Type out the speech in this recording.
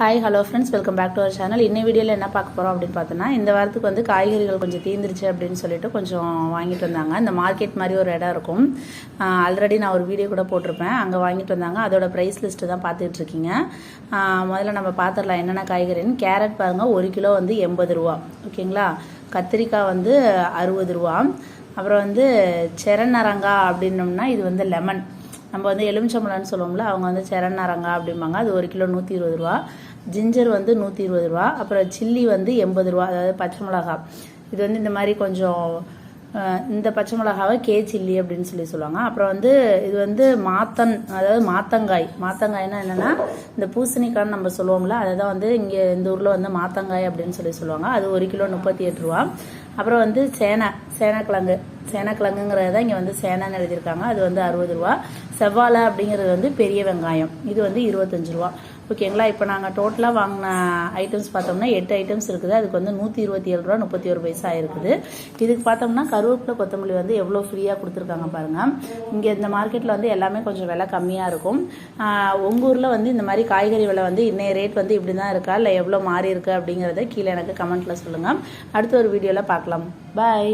Hi hello friends welcome back to our channel இன்னை வீடியோவில் என்ன பார்க்க போகிறோம் அப்படின்னு பார்த்தோன்னா இந்த வாரத்துக்கு வந்து காய்கறிகள் கொஞ்சம் தீர்ந்துருச்சு அப்படின்னு சொல்லிட்டு கொஞ்சம் வாங்கிட்டு வந்தாங்க. இந்த மார்க்கெட் மாதிரி ஒரு இடம் இருக்கும். ஆல்ரெடி நான் ஒரு வீடியோ கூட போட்டிருப்பேன். அங்கே வாங்கிட்டு வந்தாங்க. அதோட ப்ரைஸ் லிஸ்ட்டு தான் பார்த்துட்டு இருக்கீங்க. முதல்ல நம்ம பார்த்துடலாம் என்னென்ன காய்கறின்னு. கேரட் பாருங்கள் ஒரு கிலோ வந்து எண்பது ரூபா. ஓகேங்களா? கத்திரிக்காய் வந்து அறுபது ரூபா. அப்புறம் வந்து செரநரங்கா அப்படின்னோம்னா இது வந்து லெமன் நம்ம வந்து எலுமிச்சம்பழம்னு சொல்லுவோம்ல அவங்க வந்து செரநரங்கா அப்படிம்பாங்க. அது ஒரு கிலோ நூற்றி இருபது ரூபா. ஜிஞ்சர் வந்து நூற்றி இருபது ரூபா. அப்புறம் சில்லி வந்து எண்பது ரூபா. அதாவது பச்சை மிளகா. இது வந்து இந்த மாதிரி கொஞ்சம் இந்த பச்சை மிளகாவை கே சில்லி அப்படின்னு சொல்லி சொல்லுவாங்க. அப்புறம் வந்து இது வந்து மாத்தன் அதாவது மாத்தங்காய். மாத்தங்காய்னா என்னன்னா இந்த பூசணிக்காய்னு நம்ம சொல்லுவோம்ல அதை தான் வந்து இங்கே இந்த ஊரில் வந்து மாத்தங்காய் அப்படின்னு சொல்லி சொல்லுவாங்க. அது ஒரு கிலோ முப்பத்தி எட்டு ரூபா. அப்புறம் வந்து சேனை சேனக்கிழங்கு. சேனக்கிழங்குங்கிறது தான் இங்கே வந்து சேனான்னு எழுதியிருக்காங்க. அது வந்து அறுபது ரூபா. செவ்வாழை அப்படிங்கிறது வந்து பெரிய வெங்காயம். இது வந்து இருபத்தஞ்சு ரூபா. ஓகேங்களா? இப்போ நாங்கள் டோட்டலாக வாங்கின ஐட்டம்ஸ் பார்த்தோம்னா எட்டு ஐட்டம்ஸ் இருக்குது. அதுக்கு வந்து நூற்றி இருபத்தி ஏழு ரூபா முப்பத்தி ஒரு பைசா இருக்குது. இதுக்கு பார்த்தோம்னா கருவேப்பிலை கொத்தமல்லி வந்து எவ்வளோ ஃப்ரீயாக கொடுத்துருக்காங்க பாருங்கள் இங்கே இந்த மார்க்கெட்டில் வந்து எல்லாமே கொஞ்சம் விலை கம்மியாக இருக்கும். உங்கள் ஊரில் வந்து இந்த மாதிரி காய்கறி விலை வந்து இன்னைய ரேட் வந்து இப்படி தான் இருக்கா? இல்லை எவ்வளோ மாறி இருக்குது அப்படிங்கிறத கீழே எனக்கு கமெண்ட்டில் சொல்லுங்கள் அடுத்த ஒரு வீடியோவில் பார்க்கலாம். பாய்